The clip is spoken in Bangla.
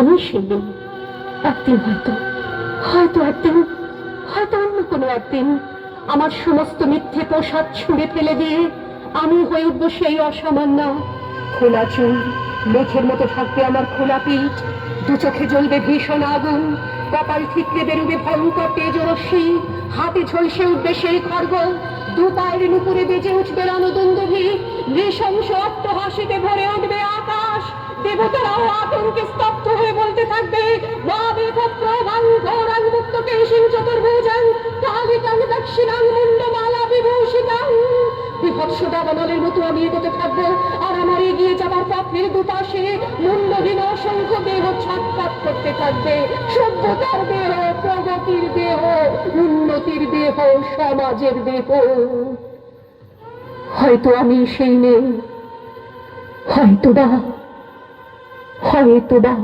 আমি সেই নেই একদিন হয়তো হয়তো একদিন, হয়তো অন্য কোনো একদিন আমার সমস্ত মিথ্যে পোশাক ছুঁড়ে ফেলে দিয়ে আমি হয়ে উঠবো সেই অসামান্য খোলা চুল মেঘের মতো থাকবে আমার খোলা পিঠ, দু চোখে জ্বলবে ভীষণ আগুন, কপাল ঠিকরে বেরুবে ভয়ঙ্কর তেজ রশ্মি, হাতে ঝলসে উঠবে সেই খর্গ দু পায়ের নুপুরে বেজে উঠবে রণদন্দভি নৃশংস অট্টহাসিতে ভরে উঠবে আকাশ। দেবতারাও আতঙ্কে স্তব্ধ হয়ে বলতে থাকবে বাবে প্রভাং গৌরাং মুক্ত কেশিং চতুর্ভুজাং কালিকাং দক্ষিণাং মুন্ডমালা বিভূষিতাং বিভৎস দাবানলের মতো আমি এগোতে থাকব, আর আমার এগিয়ে যাবার পথের দুপাশে মুন্ডহীন অসংখ্য দেহ ছটফট করতে থাকবে। সভ্যতার দেহ, প্রগতির দেহ, উন্নতির দেহ, সমাজের দেহ। হয়তো আমি সেই নেই হয়তো বা হয়তো বা